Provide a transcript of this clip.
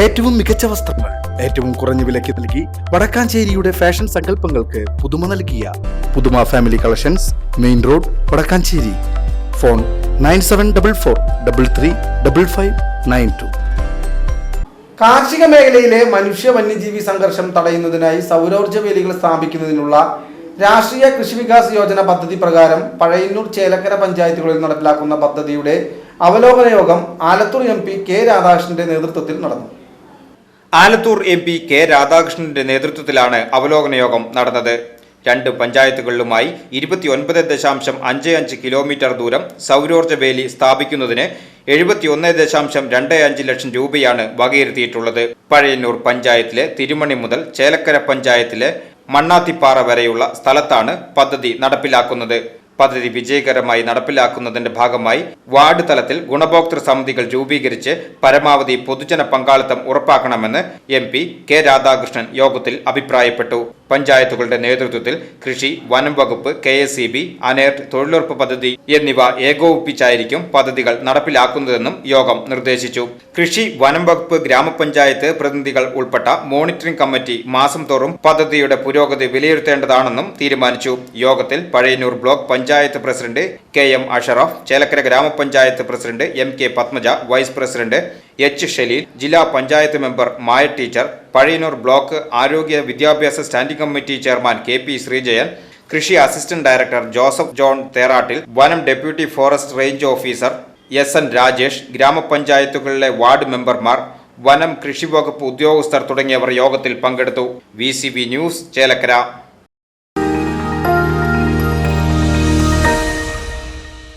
ഏറ്റവും മികച്ച വസ്ത്രങ്ങൾ ഏറ്റവും കുറഞ്ഞ വിലയ്ക്ക് നൽകി വടക്കാഞ്ചേരിയുടെ ഫാഷൻ സങ്കല്പങ്ങൾക്ക് പുതുമ നൽകിയ Puthuma family collections main road Vadakkanchery. Phone nine seven double four double three double five nine two. കാർഷിക മേഖലയിലെ മനുഷ്യ വന്യജീവി സംഘർഷം തടയുന്നതിനായി സൗരോർജ വേലികൾ സ്ഥാപിക്കുന്നതിനുള്ള രാഷ്ട്രീയ കൃഷി വികാസ് യോജന പദ്ധതി പ്രകാരം പഴയന്നൂർ ചേലക്കര പഞ്ചായത്തുകളിൽ നടപ്പിലാക്കുന്ന പദ്ധതിയുടെ അവലോകന യോഗം ആലത്തൂർ എം പി കെ രാധാകൃഷ്ണന്റെ നേതൃത്വത്തിൽ നടന്നു. ആലത്തൂർ എം പി കെ രാധാകൃഷ്ണന്റെ നേതൃത്വത്തിലാണ് അവലോകന യോഗം നടന്നത്. രണ്ട് പഞ്ചായത്തുകളിലുമായി ഇരുപത്തിയൊൻപത് ദശാംശം അഞ്ച് അഞ്ച് കിലോമീറ്റർ ദൂരം സൗരോർജ വേലി സ്ഥാപിക്കുന്നതിന് എഴുപത്തിയൊന്ന് ദശാംശം രണ്ട് അഞ്ച് ലക്ഷം രൂപയാണ് വകയിരുത്തിയിട്ടുള്ളത്. പഴയന്നൂർ പഞ്ചായത്തിലെ തിരുമണി മുതൽ ചേലക്കര പഞ്ചായത്തിലെ മണ്ണാത്തിപ്പാറ വരെയുള്ള സ്ഥലത്താണ് പദ്ധതി നടപ്പിലാക്കുന്നത്. പദ്ധതി വിജയകരമായി നടപ്പിലാക്കുന്നതിന്റെ ഭാഗമായി വാർഡ് തലത്തിൽ ഗുണഭോക്തൃ സമിതികൾ രൂപീകരിച്ച് പരമാവധി പൊതുജന പങ്കാളിത്തം ഉറപ്പാക്കണമെന്ന് എം കെ രാധാകൃഷ്ണൻ യോഗത്തിൽ അഭിപ്രായപ്പെട്ടു പഞ്ചായത്തുകളുടെ നേതൃത്വത്തിൽ കൃഷി വനം വകുപ്പ് K S E B ANERT തൊഴിലുറപ്പ് പദ്ധതി എന്നിവ ഏകോപിപ്പിച്ചായിരിക്കും പദ്ധതികൾ നടപ്പിലാക്കുന്നതെന്നും യോഗം നിർദ്ദേശിച്ചു. കൃഷി വനം വകുപ്പ് ഗ്രാമപഞ്ചായത്ത് പ്രതിനിധികൾ ഉൾപ്പെട്ട മോണിറ്ററിംഗ് കമ്മിറ്റി മാസം തോറും പദ്ധതിയുടെ പുരോഗതി വിലയിരുത്തേണ്ടതാണെന്നും തീരുമാനിച്ചു. യോഗത്തിൽ Pazhayannur block panchayat president K M Ashraf Chelakkara ഗ്രാമപഞ്ചായത്ത് president M K Padmaja vice president H Shaleel ജില്ലാ panchayat member Maya teacher Pazhayannur block ആരോഗ്യ വിദ്യാഭ്യാസ standing committee chairman K P Sreejayan കൃഷി assistant director Joseph John Therattil വനം deputy forest range officer S N Rajesh ഗ്രാമപഞ്ചായത്തുകളിലെ ward മെമ്പർമാർ വനം കൃഷി വകുപ്പ് ഉദ്യോഗസ്ഥർ തുടങ്ങിയവർ യോഗത്തിൽ പങ്കെടുത്തു. V news Chelakkara.